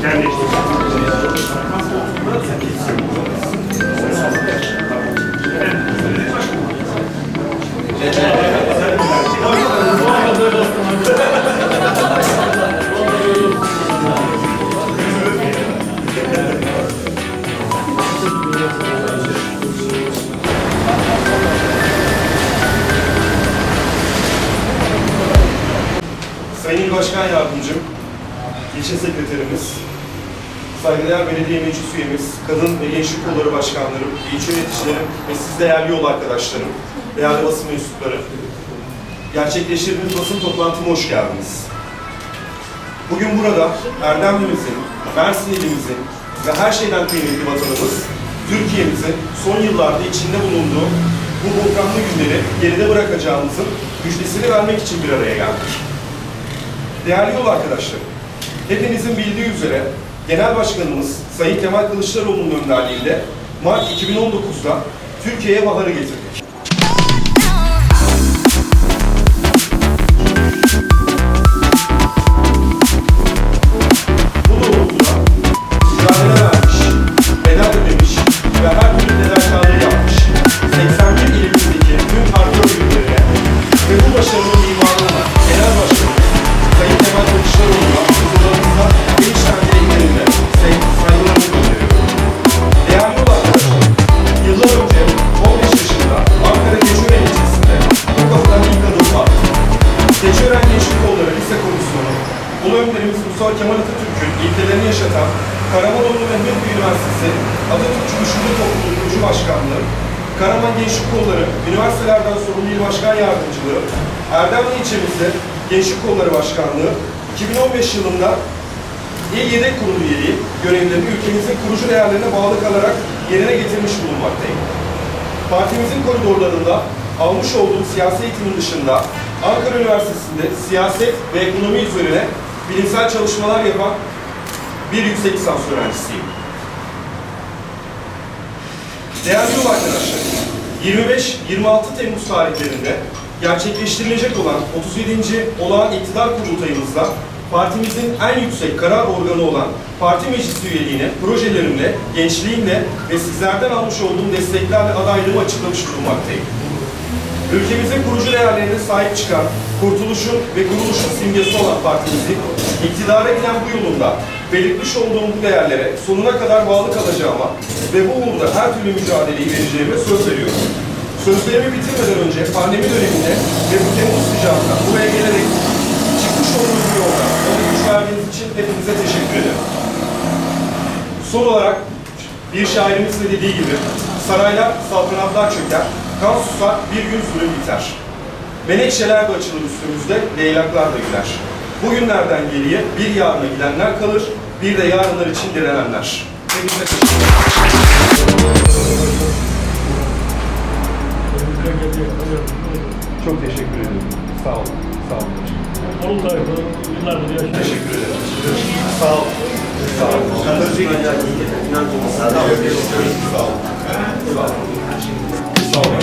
Kendi. Başkan Yardımcım, ilçe sekreterimiz, saygıdeğer belediye meclis üyemiz, kadın ve gençlik kolları başkanlarım, ilçe yöneticilerim ve siz değerli yol arkadaşlarım, değerli basın mensupları, gerçekleştirdiğimiz basın toplantıma hoş geldiniz. Bugün burada Erdemli'mizin, Mersin ilimizin ve her şeyden kıymetli vatanımız, Türkiye'mizin son yıllarda içinde bulunduğu bu buhranlı günleri geride bırakacağımızın müjdesini vermek için bir araya geldik. Değerli yol arkadaşlarım, hepinizin bildiği üzere Genel Başkanımız Sayın Kemal Kılıçdaroğlu'nun önderliğinde Mart 2019'da Türkiye'ye baharı getirdik. Gençlik Kolları Lise Komisyonu, Ulu Önderimiz Mustafa Kemal Atatürk'ün ilkelerini yaşatan Karamanoğlu Mehmet Üniversitesi Atatürkçü Düşünce Topluluğu Kurucu Başkanlığı, Karaman Gençlik Kolları Üniversitelerden Sorumlu İl Başkan Yardımcılığı, Erdemli ilçemizde Gençlik Kolları Başkanlığı, 2015 yılında İl Yedek Kurulu üyeliği görevlerini ülkemizin kurucu değerlerine bağlı kalarak yerine getirmiş bulunmaktayım. Partimizin koridorlarında almış olduğum siyasi eğitimin dışında Ankara Üniversitesi'nde siyaset ve ekonomi üzerine bilimsel çalışmalar yapan bir yüksek lisans öğrencisiyim. Değerli yol arkadaşlar, 25-26 Temmuz tarihlerinde gerçekleştirilecek olan 37. olağan iktidar kurultayımızda partimizin en yüksek karar organı olan parti meclisi üyeliğine projelerimle, gençliğimle ve sizlerden almış olduğum desteklerle adaylığımı açıklamış bulunmaktayım. Ülkemizin kurucu değerlerine sahip çıkan, kurtuluşun ve kuruluşun simgesi olan partimizin iktidara giden bu yolunda belirtmiş olduğum bu değerlere sonuna kadar bağlı kalacağıma ve bu uğurda her türlü mücadeleyi vereceğime söz veriyorum. Sözlerimi bitirmeden önce pandemi döneminde ve bu Temmuz sıcağında buraya gelerek çıkmış olduğunuz bu yolda bana güç verdiğiniz için hepinize teşekkür ederim. Son olarak bir şairimiz de dediği gibi saraylar, saltanatlar çöker, kan susar, bir gün zulüm biter. Menekşeler de açılır üstümüzde, leylaklar da güler. Bugünlerden geriye bir yarına gidenler kalır, bir de yarınlar için direnenler. Hepinize teşekkür. Çok teşekkür ederim. Sağ olun. Sağ olun. Onun tarafı yıllardır yaşıyor. Teşekkür ederim. Sağ olun. Sağ olun. Sağ olun. Sağ olun. Sağ olun.